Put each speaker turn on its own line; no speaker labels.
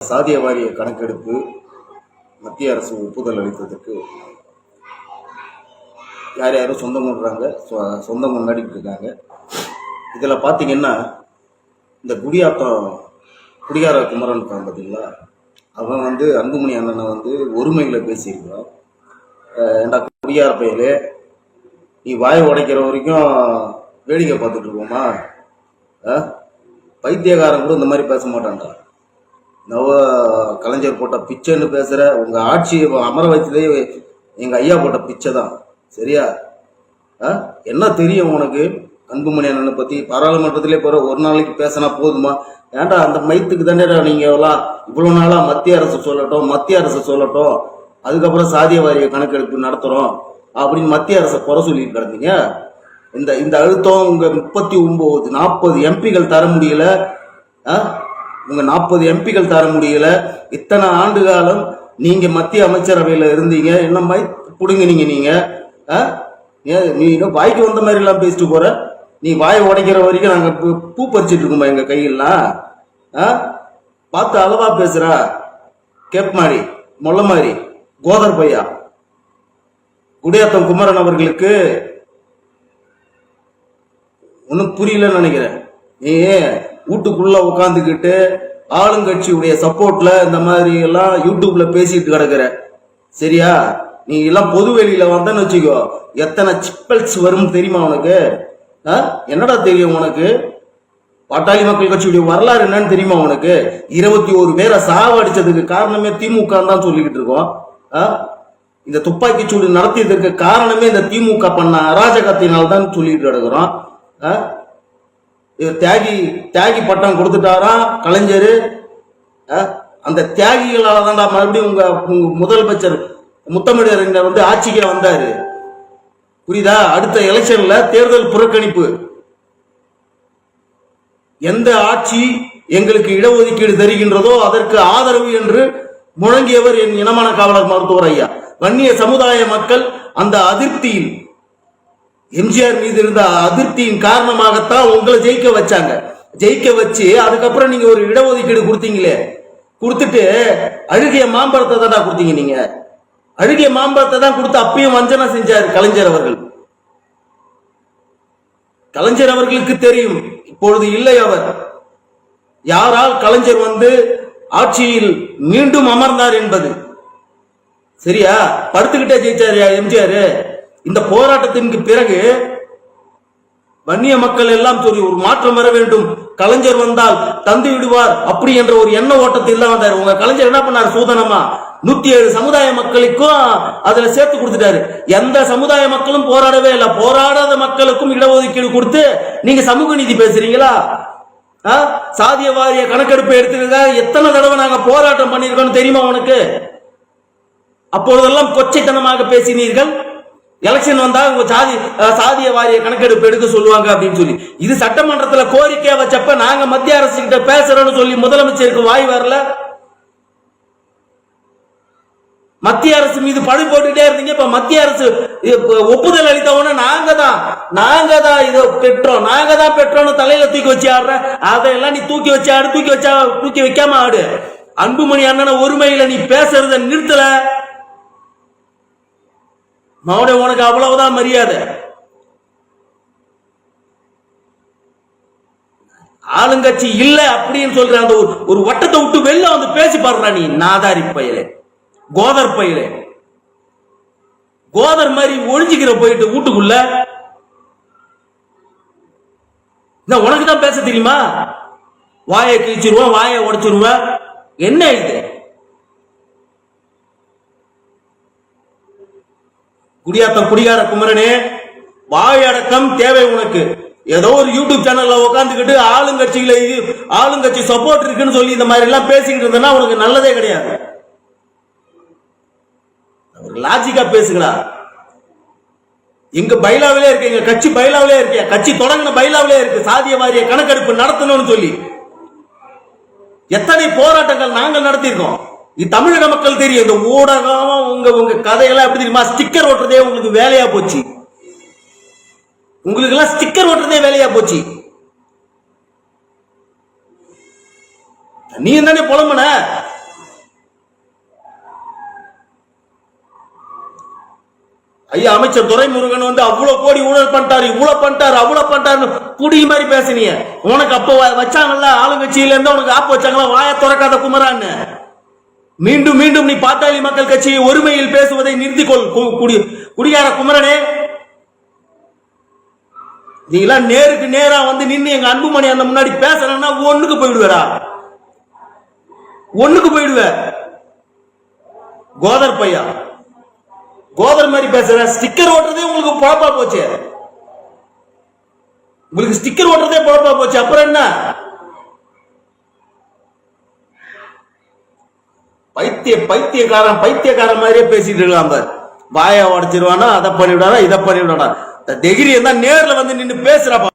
சாதிய வாரிய கணக்கெடுப்பு மத்திய அரசு ஒப்புதல் அளித்ததற்கு யார் யாரும் சொந்தம் கொண்டுறாங்க சொந்தம் கொண்டாடிட்டு இருக்காங்க. இதில் பார்த்தீங்கன்னா இந்த குடியாத்தம் குடியார குமரன் இருக்கான் பார்த்தீங்களா அவன் வந்து அன்புமணி அண்ணனை வந்து ஒருமையில் பேசியிருக்கிறான். அஹ் குடியார் குடியார பையலே நீ வாய் உடைக்கிற வரைக்கும் வேடிக்கை பார்த்துட்டு இருக்கோமா பைத்தியகாரன் பைத்தியக்காரன் கூட இந்த மாதிரி பேச மாட்டான்டா. நவ கலைஞர் போட்ட பிச்சைன்னு பேசுகிற உங்கள் ஆட்சி அமர வயசுலேயே எங்கள் ஐயா போட்ட பிச்சை தான். சரியா? ஆ? என்ன தெரியும் உனக்கு? அன்புமணி அண்ணனை பற்றி பாராளுமன்றத்திலே போகிற ஒரு நாளைக்கு பேசினா போதுமா? ஏன்டா அந்த மைத்துக்கு தானேடா நீங்கள் எல்லாம் இவ்வளோ நாளாக மத்திய அரசு சொல்லட்டும் மத்திய அரசு சொல்லட்டும் அதுக்கப்புறம் சாதிய வாரிய கணக்கெடுப்பு நடத்துகிறோம் அப்படின்னு மத்திய அரசை குறை சொல்லிட்டு கிடந்தீங்க? இந்த இந்த அழுத்தம் உங்க முப்பத்தி ஒன்பது நாற்பது எம்பிகள் தர முடியல. ஆ? உங்க நாற்பது எம்பிகள் தர முடியல. இத்தனை ஆண்டு காலம் நீங்க மத்திய அமைச்சரவையில் இருந்தீங்க. என்ன மாதிரி? புடுங்கினீங்க நீங்க. ஆ? நீ இன்னும் வாய்க்கு வந்த மாதிரி எல்லாம் பேசிட்டு போற? நீ வாயை உடைக்கிற வரைக்கும் நாங்க பூ பூ பறிச்சிட்டு இருக்கோமா எங்க கையெல்லாம். ஆ? பார்த்து அளவா பேசுகிறா கேப் மாதிரி மொல்ல மாதிரி. கோதர் பையா. குடியாத்தம் குமரன் அவர்களுக்கு ஒன்றும் புரியலன்னு நினைக்கிறேன். நீ வீட்டுக்குள்ள உட்காந்துக்கிட்டு ஆளுங்கட்சியுடைய சப்போர்ட்ல இந்த மாதிரி எல்லாம் யூடியூப்ல பேசிட்டு கிடக்குற. சரியா? நீ எல்லாம் பொது வெளியில வந்தேன்னு வச்சுக்கோ. எத்தனை சிப்பல்ஸ் வரும் தெரியுமா உனக்கு? ஆ? என்னடா தெரியும் உனக்கு? பாட்டாளி மக்கள் கட்சியுடைய வரலாறு என்னன்னு தெரியுமா உனக்கு? இருபத்தி ஒரு பேரை சாவடிச்சதுக்கு காரணமே திமுக தான் சொல்லிக்கிட்டு இருக்கோம். ஆ? இந்த துப்பாக்கி சூடு நடத்தியதற்கு காரணமே இந்த திமுக பண்ண அராஜகத்தினால்தான் சொல்லிட்டு கிடக்குறோம். தியாகி தியாகி பட்டம் கொடுத்துட்டாராம் கலைஞர். ஆ? அந்த தியாகிகளால் தான்டா மறுபடியும் உங்க உங்க முதலமைச்சர் முத்தமிழறிஞர் வந்து ஆட்சிக்கே வந்தாரு. புரியுதா? அடுத்த எலெக்ஷன்ல தேர்தல் புறக்கணிப்பு. எந்த ஆட்சி எங்களுக்கு இடஒதுக்கீடு தருகின்றதோ அதற்கு ஆதரவு என்று முழங்கியவர் என் இனமான காவலர் மருத்துவர் ஐயா. வன்னிய சமுதாய மக்கள் அந்த அதிருப்தியில் எம்ஜிஆர் மீது இருந்த அதிருப்தியின் காரணமாகத்தான் உங்களை ஜெயிக்க வச்சாங்க. ஜெயிக்க வச்சு அதுக்கப்புறம் நீங்க ஒரு இடஒதுக்கீடு கொடுத்தீங்களே. கொடுத்துட்டு அழுகிய மாம்பழத்தை தான்டா கொடுத்தீங்க நீங்க. அழுகிய மாம்பழத்தை தான் கொடுத்து அப்பயும் வஞ்சனம் செஞ்சார் கலைஞர் அவர்கள். கலைஞர் அவர்களுக்கு தெரியும் இப்பொழுது இல்லை அவர். யாரால் கலைஞர் வந்து ஆட்சியில் மீண்டும் அமர்ந்தார் என்பது? சரியா? படுத்துக்கிட்டே ஜெயிச்சாரு எம்ஜிஆர்? இந்த போராட்டத்திற்கு பிறகு வன்னிய மக்கள் எல்லாம் சொல்லி ஒரு மாற்றம் வர வேண்டும். கலைஞர் வந்தால் தந்து விடுவார். அப்படி என்ற ஒரு எண்ண ஓட்டத்தில் தான் வந்தார். உங்க கலைஞர் என்ன பண்ணார்? சூதனமா? நூத்தி ஏழு சமுதாய மக்களுக்கும் அதுல சேர்த்து கொடுத்துட்டாரு. எந்த சமுதாய மக்களும் போராடவே இல்லை. போராடாத மக்களுக்கும் இடஒதுக்கீடு கொடுத்து நீங்க சமூக நீதி பேசுறீங்களா? ஆ? சாதிய வாரிய கணக்கெடுப்பு எடுத்துருக்கா எத்தனை தடவை நாங்க போராட்டம் பண்ணிருக்கோம் தெரியுமா உனக்கு? அப்பொழுதெல்லாம் கொச்சைத்தனமாக பேசினீர்கள். எலெக்ஷன் வந்தா உங்க சாதி சாதிய வாரிய கணக்கெடுப்பு எடுக்க சொல்லுவாங்க அப்படின்னு சொல்லி. இது சட்டமன்றத்துல கோரிக்கை வச்சப்ப நாங்க மத்திய அரசு கிட்ட பேசுறோம்னு சொல்லி முதலமைச்சருக்கு வாய் வரல. மத்திய அரசு மீது பழி போட்டுட்டே இருந்தீங்க. இப்ப மத்திய அரசு ஒப்புதல் அளித்த உடனே நாங்க தான் நாங்க தான் இதை பெற்றோம். நாங்க தான் பெற்றோம்னு தலையில தூக்கி வச்சு ஆடுற அதையெல்லாம் நீ தூக்கி வச்சு ஆடு தூக்கி வச்சா தூக்கி வைக்காம ஆடு. அன்புமணி அண்ணனை ஒருமையில நீ பேசுறத நிறுத்தல. மௌன உனக்கு அவ்வளவுதான் மரியாதை. ஆளுங்கட்சி இல்ல அப்படின்னு சொல்ற அந்த ஒரு ஒரு வட்டத்தை விட்டு வெளில வந்து பேசி பாருடா நீ நாதாரி பயிலே கோதர் பயிலே. கோதர் மாதிரி ஒழிஞ்சுக்கிற போயிட்டு வீட்டுக்குள்ள. உனக்கு தான் பேச தெரியுமா? வாயை கிழிச்சிருவேன் வாயை உடைச்சிருவேன் என்ன எழுதுறேன் குடியாத்தம் குடிகார குமரனே வாயடக்கம் தேவை உனக்கு. ஏதோ ஒரு யூடியூப் சேனல்ல உட்காந்துக்கிட்டு ஆளுங்கட்சியில ஆளுங்கட்சி சப்போர்ட் இருக்குன்னு சொல்லி இந்த மாதிரி எல்லாம் பேசிக்கிட்டு இருந்தனா உனக்கு நல்லதே கிடையாது. லாஜிக்கா பேசுங்களா எங்க பைலாவிலே இருக்கு எங்க கட்சி பைலாவிலே இருக்கு கட்சி தொடங்கின பைலாவிலே இருக்கு. சாதிய வாரிய கணக்கெடுப்பு நடத்தணும்னு சொல்லி. எத்தனை போராட்டங்கள் நாங்கள் நடத்தியிருக்கோம். தமிழக மக்கள் தெரியும் இந்த ஊடகம் உங்க உங்க கதையெல்லாம் எப்படி தெரியுமா? ஸ்டிக்கர் ஓட்டுறதே உங்களுக்கு வேலையா போச்சு. உங்களுக்கு எல்லாம் ஸ்டிக்கர் ஓட்டுறதே வேலையா போச்சு. நீ தானே புலம்புன. ஐயா அமைச்சர் துரைமுருகன் வந்து அவ்வளவு கோடி ஊழல் பண்ணிட்டாரு இவ்வளவு பண்ணிட்டாரு அவ்வளவு பண்ணிட்டாரு குடி மாதிரி பேசுனீங்க. உனக்கு அப்ப வச்சாங்கல்ல ஆளுங்கட்சியில இருந்து உனக்கு ஆப்பு வச்சாங்களா? வாய திறக்காத குமரான்னு. மீண்டும் மீண்டும் நீ பாத்தாளி மக்கள் கட்சி ஒருமையில் பேசுவதை நிறுத்திக்கொள். கொள் குடிகார குமரனே. நீங்களாம் நேருக்கு நேரா வந்து நின்னு எங்க அன்புமணி அந்த முன்னாடி பேசணும்னா ஒண்ணுக்கு போயிடுவேடா. ஒண்ணுக்கு போயிடுவ. கோதர் பையா. கோதர் மாதிரி பேசுற ஸ்டிக்கர் ஓட்டுறதே உங்களுக்கு பொழப்பா போச்சு. உங்களுக்கு ஸ்டிக்கர் ஓட்டுறதே பொழப்பா போச்சு. அப்புறம் என்ன? பைத்திய பைத்தியக்காரன் பைத்தியக்காரன் மாதிரியே பேசிட்டு இருக்கான் பார். வாயை உடைச்சிருவானா அதை பண்ணிவிடானா இதை பண்ணி விடானா இந்த தைரியம் தான் நேர்ல வந்து நின்று பேசுறப்பா